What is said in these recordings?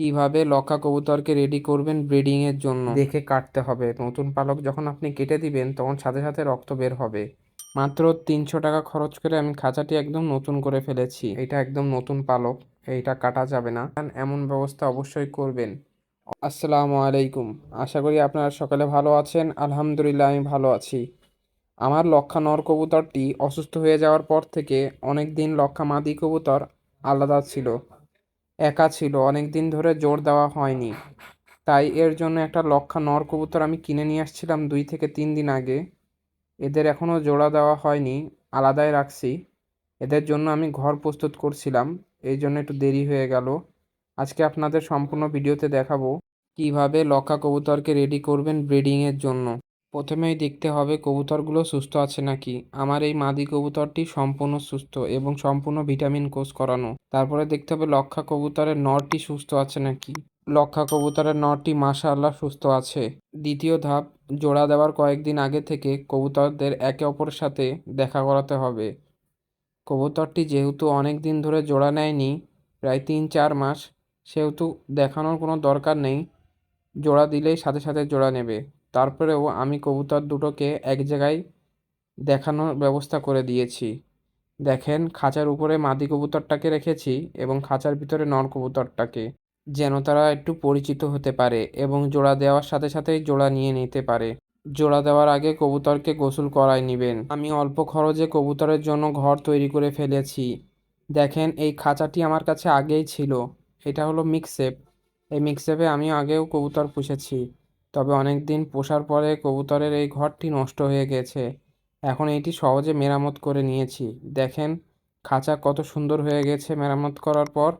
কীভাবে লক্ষা কবুতরকে রেডি করবেন ব্রিডিংয়ের জন্য? দেখে কাটতে হবে। নতুন পালক যখন আপনি কেটে দিবেন, তখন সাথে সাথে রক্ত বের হবে। মাত্র তিনশো টাকা খরচ করে আমি খাঁচাটি একদম নতুন করে ফেলেছি। এটা একদম নতুন পালক, এইটা কাটা যাবে না। এমন ব্যবস্থা অবশ্যই করবেন। আসসালামু আলাইকুম। আশা করি আপনারা সকালে ভালো আছেন। আলহামদুলিল্লাহ, আমি ভালো আছি। আমার লক্ষা নর কবুতরটি অসুস্থ হয়ে যাওয়ার পর থেকে অনেক দিন লক্ষা মাদি কবুতর আলাদা ছিল। একা ছিল অনেক দিন ধরে জোর দেওয়া হয়নি। তাই এর জন্য একটা লক্ষা নর কবুতর আমি কিনে নিয়ে আসছিলাম দুই থেকে তিন দিন আগে। এদের এখনও জোড়া দেওয়া হয়নি, আলাদাই রাখছি। এদের জন্য আমি ঘর প্রস্তুত করছিলাম, এই জন্য একটু দেরি হয়ে গেল। আজকে আপনাদের সম্পূর্ণ ভিডিওতে দেখাবো কীভাবে লক্ষা কবুতরকে রেডি করবেন ব্রিডিংয়ের জন্য। প্রথমেই দেখতে হবে কবুতরগুলো সুস্থ আছে নাকি। আমার এই মাদি কবুতরটি সম্পূর্ণ সুস্থ এবং সম্পূর্ণ ভিটামিন কোর্স করানো। তারপরে দেখতে হবে লক্ষা কবুতরের নরটি সুস্থ আছে নাকি। লক্ষা কবুতরের নরটি মাশাআল্লাহ সুস্থ আছে। দ্বিতীয় ধাপ, জোড়া দেওয়ার কয়েকদিন আগে থেকে কবুতরদের একে অপরের সাথে দেখা করাতে হবে। কবুতরটি যেহেতু অনেক দিন ধরে জোড়া নেয়নি, প্রায় তিন চার মাস, সেহেতু দেখানোর কোনো দরকার নেই। জোড়া দিলেই সাথে সাথে জোড়া নেবে। তারপরেও আমি কবুতর দুটোকে এক জায়গায় দেখানোর ব্যবস্থা করে দিয়েছি। দেখেন, খাঁচার উপরে মাদি কবুতরটাকে রেখেছি এবং খাঁচার ভিতরে নর কবুতরটাকে, যেন তারা একটু পরিচিত হতে পারে এবং জোড়া দেওয়ার সাথে সাথেই জোড়া নিয়ে নিতে পারে। জোড়া দেওয়ার আগে কবুতরকে গোসল করায় নেবেন। আমি অল্প খরচে কবুতরের জন্য ঘর তৈরি করে ফেলেছি। দেখেন, এই খাঁচাটি আমার কাছে আগেই ছিল। এটা হলো মিক্সেপ। এই মিক্সেপে আমি আগেও কবুতর পুষেছি। তবে অনেক দিন পোষার পরে কবুতরের এই ঘরটি নষ্ট হয়ে গেছে। এখন এটি সহজে মেরামত করে নিয়েছি। দেখেন, খাঁচা কত সুন্দর হয়ে গেছে মেরামত করার পর।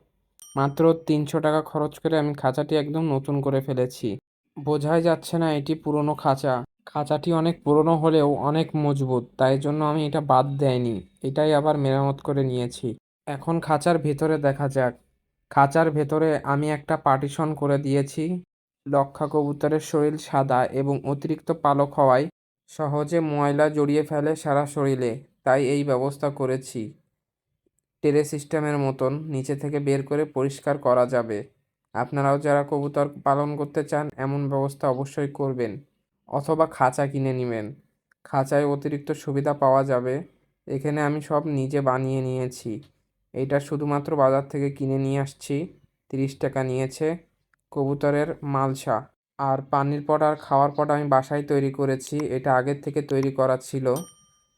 মাত্র তিনশো টাকা খরচ করে আমি খাঁচাটি একদম নতুন করে ফেলেছি। বোঝাই যাচ্ছে না এটি পুরনো খাঁচা। খাঁচাটি অনেক পুরনো হলেও অনেক মজবুত, তাই জন্য আমি এটা বাদ দেয়নি। এটাই আবার মেরামত করে নিয়েছি। এখন খাঁচার ভেতরে দেখা যাক। খাঁচার ভেতরে আমি একটা পার্টিশন করে দিয়েছি। লক্ষা কবুতরের শরীর সাদা এবং অতিরিক্ত পালক হওয়ায় সহজে ময়লা জড়িয়ে ফেলে সারা শরীরে, তাই এই ব্যবস্থা করেছি। টেরে সিস্টেমের মতন নিচে থেকে বের করে পরিষ্কার করা যাবে। আপনারাও যারা কবুতর পালন করতে চান, এমন ব্যবস্থা অবশ্যই করবেন অথবা খাঁচা কিনে নেবেন। খাঁচায় অতিরিক্ত সুবিধা পাওয়া যাবে। এখানে আমি সব নিজে বানিয়ে নিয়েছি। এটা শুধুমাত্র বাজার থেকে কিনে নিয়ে আসছি। তিরিশ টাকা নিয়েছে। কবুতরের মালসা। আর পানির পট আর খাওয়ার পট আমি বাসায় তৈরি করেছি। এটা আগের থেকে তৈরি করা ছিল।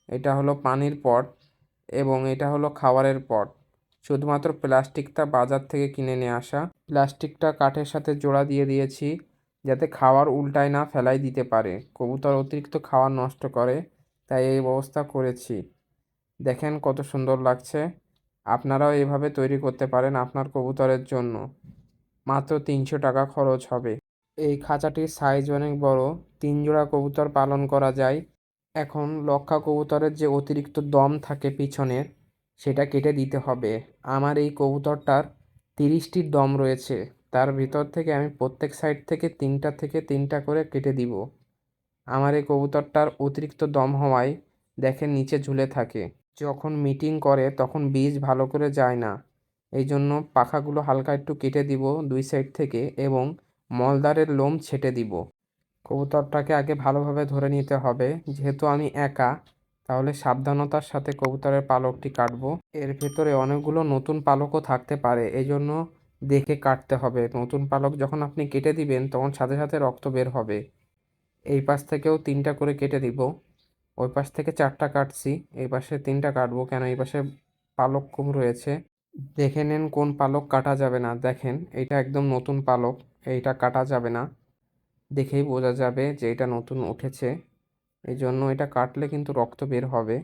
এটা হলো পানির পট এবং এটা হলো খাবারের পট। শুধুমাত্র প্লাস্টিকটা বাজার থেকে কিনে নিয়ে আসা। প্লাস্টিকটা কাঠের সাথে জোড়া দিয়ে দিয়েছি যাতে খাওয়ার উল্টায় না ফেলাই দিতে পারে। কবুতর অতিরিক্ত খাওয়ার নষ্ট করে, তাই এই ব্যবস্থা করেছি। দেখেন কত সুন্দর লাগছে। আপনারাও এভাবে তৈরি করতে পারেন আপনার কবুতরের জন্য। মাত্র তিনশো টাকা খরচ হবে। এই খাঁচাটির সাইজ অনেক বড়। তিন জোড়া কবুতর পালন করা যায়। এখন লক্ষা কবুতরের যে অতিরিক্ত দম থাকে পিছনের সেটা কেটে দিতে হবে। আমার এই কবুতরটার তিরিশটির দম রয়েছে। তার ভিতর থেকে আমি প্রত্যেক সাইড থেকে তিনটা থেকে তিনটা করে কেটে দিব। আমার এই কবুতরটার অতিরিক্ত দম হওয়ায় দেখেন নিচে ঝুলে থাকে। যখন মিটিং করে, তখন বীজ ভালো করে যায় না। এই জন্য পাখাগুলো হালকা একটু কেটে দিব দুই সাইড থেকে এবং মলদারের লোম ছেটে দিব। কবুতরটাকে আগে ভালোভাবে ধরে নিতে হবে। যেহেতু আমি একা, তাহলে সাবধানতার সাথে কবুতরের পালকটি কাটবো। এর ভেতরে অনেকগুলো নতুন পালকও থাকতে পারে এই জন্য দেখে কাটতে হবে। নতুন পালক যখন আপনি কেটে দিবেন, তখন সাথে সাথে রক্ত বের হবে। এই পাশ থেকেও তিনটা করে কেটে দিব। ওই পাশ থেকে চারটা কাটছি, এই পাশে তিনটা কাটবো কেন? এই পাশে পালক কম রয়েছে। দেখে নেন কোন পালক কাটা যাবে না। দেখেন এটা একদম নতুন পালক, এইটা কাটা যাবে না। দেখেই বোঝা যাবে যে এটা নতুন উঠেছে। এই জন্য এটা কাটলে কিন্তু রক্ত বের হবে।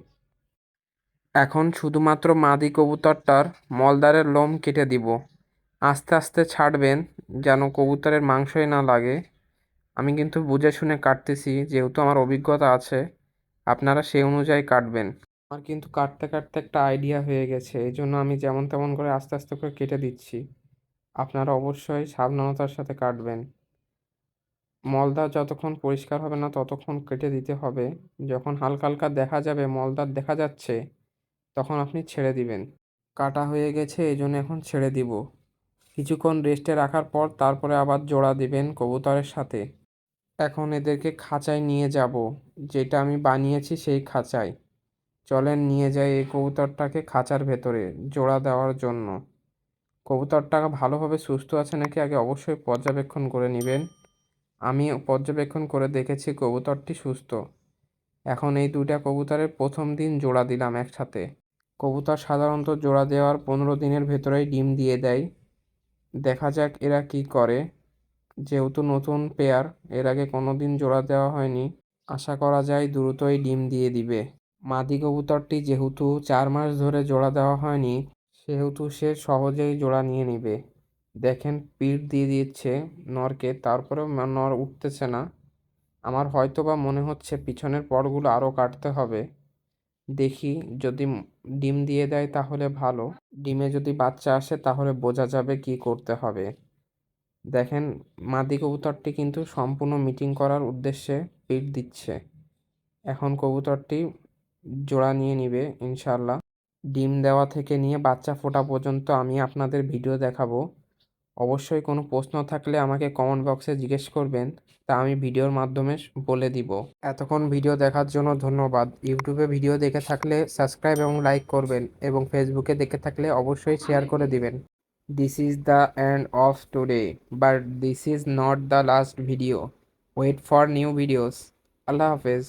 এখন শুধুমাত্র মাদি কবুতরটার মলদারের লোম কেটে দিব। আস্তে আস্তে ছাড়বেন যেন কবুতরের মাংসই না লাগে। আমি কিন্তু বুঝে শুনে কাটতেছি, যেহেতু আমার অভিজ্ঞতা আছে, আপনারা সেই অনুযায়ী কাটবেন। আমার কিন্তু কাটতে কাটতে একটা আইডিয়া হয়ে গেছে। এই জন্য আমি যেমন তেমন করে আস্তে আস্তে করে কেটে দিচ্ছি। আপনারা অবশ্যই সাবধানতার সাথে কাটবেন। মলদার যতক্ষণ পরিষ্কার হবে না ততক্ষণ কেটে দিতে হবে। যখন হালকা হালকা দেখা যাবে মলদার দেখা যাচ্ছে, তখন আপনি ছেড়ে দিবেন। কাটা হয়ে গেছে, এই জন্য এখন ছেড়ে দিব। কিছুক্ষণ রেস্টে রাখার পর তারপরে আবার জোড়া দিবেন কবুতরের সাথে। এখন এদেরকে খাঁচায় নিয়ে যাব। যেটা আমি বানিয়েছি সেই খাঁচায়। চলেন নিয়ে যাই এই কবুতরটাকে খাঁচার ভেতরে জোড়া দেওয়ার জন্য। কবুতরটা ভালোভাবে সুস্থ আছে নাকি আগে অবশ্যই পর্যবেক্ষণ করে নেবেন। আমি পর্যবেক্ষণ করে দেখেছি কবুতরটি সুস্থ। এখন এই দুটা কবুতরের প্রথম দিন জোড়া দিলাম একসাথে। কবুতর সাধারণত জোড়া দেওয়ার পনেরো দিনের ভেতরেই ডিম দিয়ে দেয়। দেখা যাক এরা কি করে। যেহেতু নতুন পেয়ার, এর আগে কোনো দিন জোড়া দেওয়া হয়নি। আশা করা যায় দ্রুতই ডিম দিয়ে দিবে। মাদি কবুতরটি যেহেতু চার মাস ধরে জোড়া দেওয়া হয়নি, সেহেতু সে সহজেই জোড়া নিয়ে নিবে। দেখেন, পিঠ দিয়ে দিচ্ছে নরকে, তারপরেও নর উঠতেছে না। আমার হয়তো বা মনে হচ্ছে পিছনের পরগুলো আরও কাটতে হবে। দেখি, যদি ডিম দিয়ে দেয় তাহলে ভালো। ডিমে যদি বাচ্চা আসে তাহলে বোঝা যাবে কি করতে হবে। দেখেন, মাদি কবুতরটি কিন্তু সম্পূর্ণ মিটিং করার উদ্দেশ্যে পিট দিচ্ছে। এখন কবুতরটি জোড়া নিয়ে নিবে ইনশাল্লাহ ডিম দেওয়া থেকে নিয়ে বাচ্চা ফোটা পর্যন্ত আমি আপনাদের ভিডিও দেখাবো। অবশ্যই কোনো প্রশ্ন থাকলে আমাকে কমেন্ট বক্সে জিজ্ঞেস করবেন, তা আমি ভিডিওর মাধ্যমে বলে দিব। এতক্ষণ ভিডিও দেখার জন্য ধন্যবাদ। ইউটিউবে ভিডিও দেখে থাকলে সাবস্ক্রাইব এবং লাইক করবেন এবং ফেসবুকে দেখে থাকলে অবশ্যই শেয়ার করে দিবেন। This is the end of today but this is not the last video wait for new videos আল্লাহ হাফেজ।